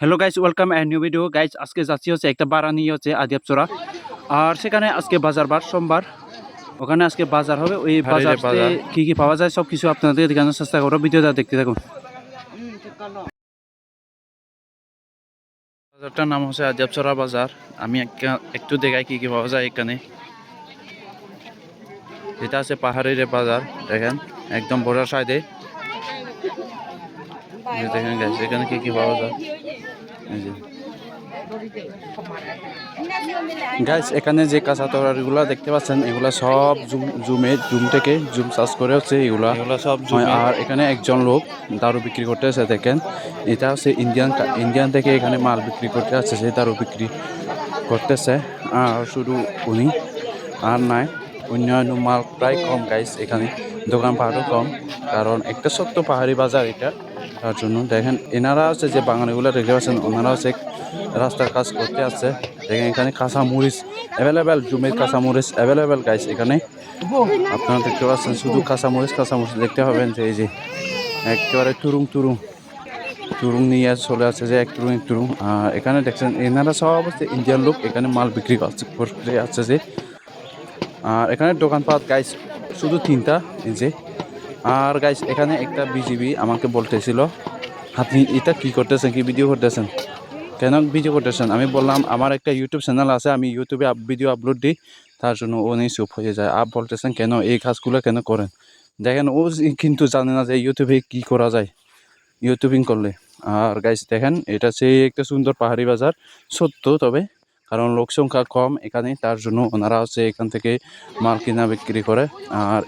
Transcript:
Hello guys welcome and new video guys আজকে যাচ্ছি হচ্ছে একটা বাড়া নিয়ে হচ্ছে আদিয়াপচরা আর সেখানে আজকে বাজার বার সোমবার। ওখানে আজকে বাজার হবে। ওই বাজার। কি কি পাওয়া যায় সব কিছু আপনাদের দেখানোর চেষ্টা করব। ভিডিওটা দেখতে থাকুন। বাজারটার নাম হচ্ছে আদিয়াপচরা বাজার। আমি একটা- দেখাই কি কি পাওয়া যায় এখানে। এটা আছে পাহাড়ের বাজার দেখেন। একদম বড় সাইডে। দেখেন গাইস এখানে কি কি পাওয়া যায়? গাইস এখানে যে কাঁচা তরকারিগুলো দেখতে পাচ্ছেন এগুলা সব জুম জুমে জুম থেকে জুম চার্জ করে হচ্ছে এগুলা। সব আর এখানে একজন লোক দারু বিক্রি করতে আছে দেখেন। এটা হচ্ছে ইন্ডিয়ান ইন্ডিয়ান থেকে এখানে মাল বিক্রি করতে আসছে সে দারু বিক্রি করতেছে। আর শুধু উনি আর নাই। অন্যান্য মাল প্রায় কম গাইস এখানে। দোকান পাহাড়ও কম কারণ একটা সত্য পাহাড়ি বাজার এটা। তার জন্য। দেখেন, এনারা আছে যে বাঙালিগুলো রেখে আছেন ওনারা হচ্ছে রাস্তার কাজ করতে আসছে। দেখেন, এখানে কাঁচা মরিচ অ্যাভেলেবেল জুমের কাঁচা মরিচ অ্যাভেলেবেল গাইস এখানে। আপনারা দেখতে পাচ্ছেন, শুধু কাঁচা মরিচ কাঁচা মরিচ দেখতে পাবেন যে এই যে একেবারে তুরুং তুরুং। তুরুং নিয়ে চলে আসছে যে এক তুরুং এক তুরুং। এখানে দেখছেন, এনারা সব হচ্ছে ইন্ডিয়ান লোক, এখানে মাল বিক্রি করছে, করতে আসছে যে। আর এখানে দোকানপাট গাইস শুধু তিনটা, এই যে আর গাইস এখানে একটা বিজিবি আমাকে বলতেছিল আপনি এটা কি করতেছেন? কি ভিডিও করতেছেন? কেন ভিডিও করতেছেন? আমি বললাম, আমার একটা ইউটিউব চ্যানেল আছে, আমি ইউটিউবে ভিডিও আপলোড দিই, তার জন্য ও নিয়ে চুপ হয়ে যায়। আপ বলতেছেন কেন? এই কাজগুলো কেন করেন? দেখেন, ও কিন্তু জানে না যে ইউটিউবে কি করা যায় ইউটিউবিং করলে। আর গাইস দেখেন, এটা সেই একটা সুন্দর পাহাড়ি বাজার, সত্য তবে, কারণ লোক সংখ্যা কম এখানে, তার জন্য ওনারা হচ্ছে এখান থেকে মাল কিনা বিক্রি করে। আর